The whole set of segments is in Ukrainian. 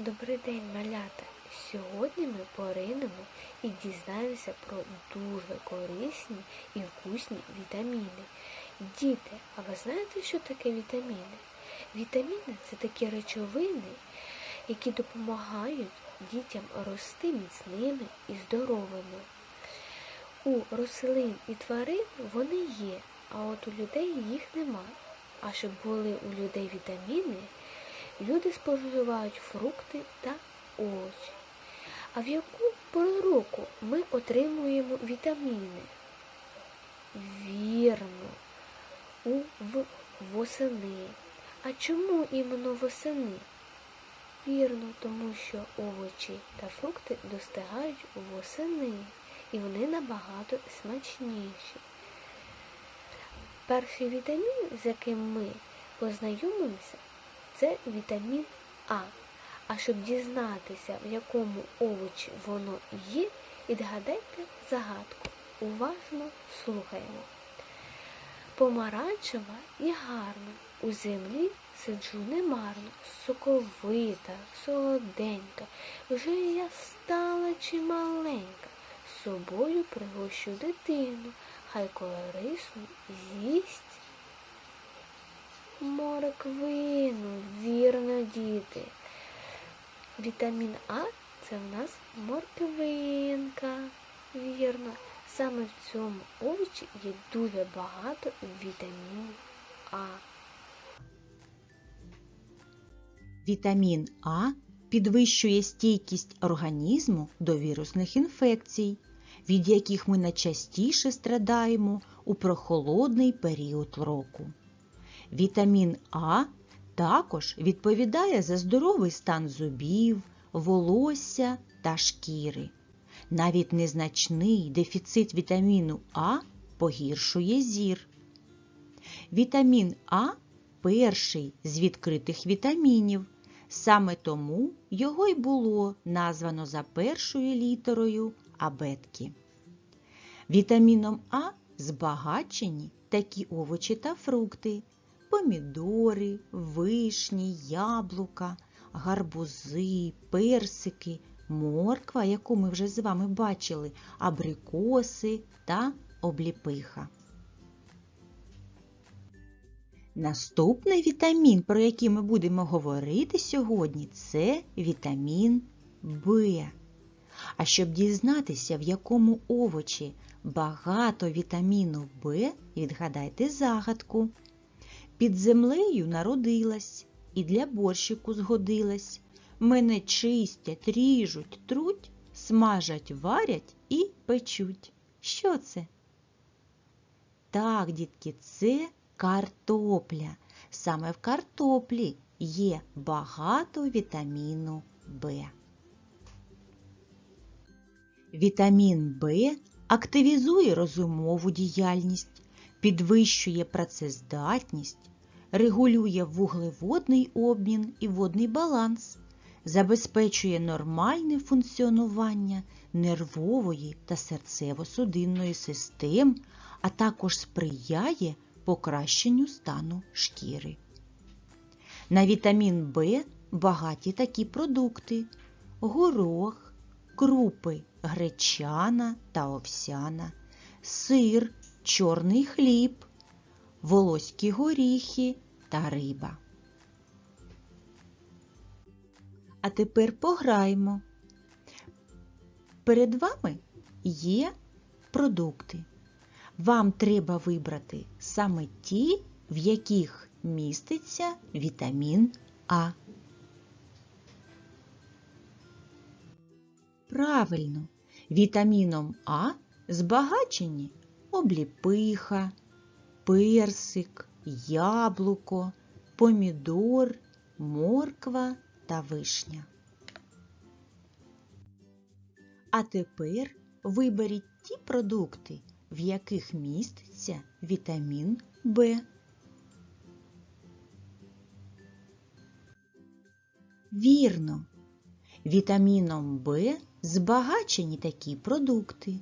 Добрий день, малята! Сьогодні ми поринемо і дізнаємося про дуже корисні і вкусні вітаміни. Діти, а ви знаєте, що таке вітаміни? Вітаміни це такі речовини, які допомагають дітям рости міцними і здоровими. У рослин і тварин вони є, а от у людей їх нема. А щоб були у людей вітаміни, люди споживають фрукти та овочі. А в яку пору року ми отримуємо вітаміни? Вірно, у восени. А чому іменно восени? Вірно, тому що овочі та фрукти достигають восени, і вони набагато смачніші. Перший вітамін, з яким ми познайомимося, це вітамін А. А щоб дізнатися, в якому овочі воно є, відгадайте загадку. Уважно слухаємо. Помаранчева і гарна, у землі сиджу немарно, соковита, солоденька, вже я стала чималенька, з собою пригощу дитину, хай корисну з'їсть. Морквину, вірно, діти. Вітамін А це в нас морквинка. Вірно. Саме в цьому овочі є дуже багато вітамінів А. Вітамін А підвищує стійкість організму до вірусних інфекцій, від яких ми найчастіше страдаємо у прохолодний період року. Вітамін А також відповідає за здоровий стан зубів, волосся та шкіри. Навіть незначний дефіцит вітаміну А погіршує зір. Вітамін А перший з відкритих вітамінів. Саме тому його й було названо за першою літерою абетки. Вітаміном А збагачені такі овочі та фрукти, помідори, вишні, яблука, гарбузи, персики, морква, яку ми вже з вами бачили, абрикоси та обліпиха. Наступний вітамін, про який ми будемо говорити сьогодні, це вітамін В. А щоб дізнатися, в якому овочі багато вітаміну В, відгадайте загадку. Під землею народилась і для борщику згодилась. Мене чистять, ріжуть, труть, смажать, варять і печуть. Що це? Так, дітки, це картопля. Саме в картоплі є багато вітаміну В. Вітамін В активізує розумову діяльність, підвищує працездатність, регулює вуглеводний обмін і водний баланс, забезпечує нормальне функціонування нервової та серцево-судинної систем, а також сприяє покращенню стану шкіри. На вітамін В багаті такі продукти: горох, крупи гречана та овсяна, сир, чорний хліб, волоські горіхи та риба. А тепер пограємо. Перед вами є продукти. Вам треба вибрати саме ті, в яких міститься вітамін А. Правильно, вітаміном А збагачені обліпиха, персик, яблуко, помідор, морква та вишня. А тепер виберіть ті продукти, в яких міститься вітамін В. Вірно, вітаміном В збагачені такі продукти: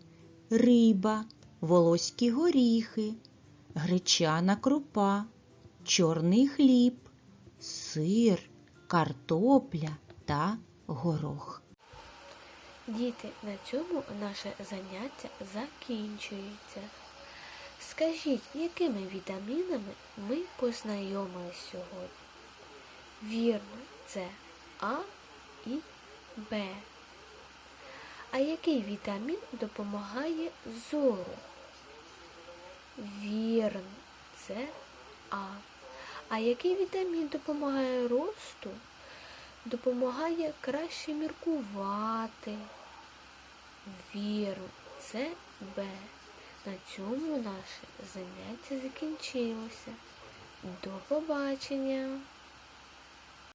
риба, волоські горіхи, гречана крупа, чорний хліб, сир, картопля, та горох. Діти, на цьому наше заняття закінчується. Скажіть, якими вітамінами ми познайомились сьогодні? Вірно, це А і Б. А який вітамін допомагає зору? Вірно, це А. А який вітамін допомагає росту? Допомагає краще міркувати. Вірно, це Б. На цьому наше заняття закінчилося. До побачення!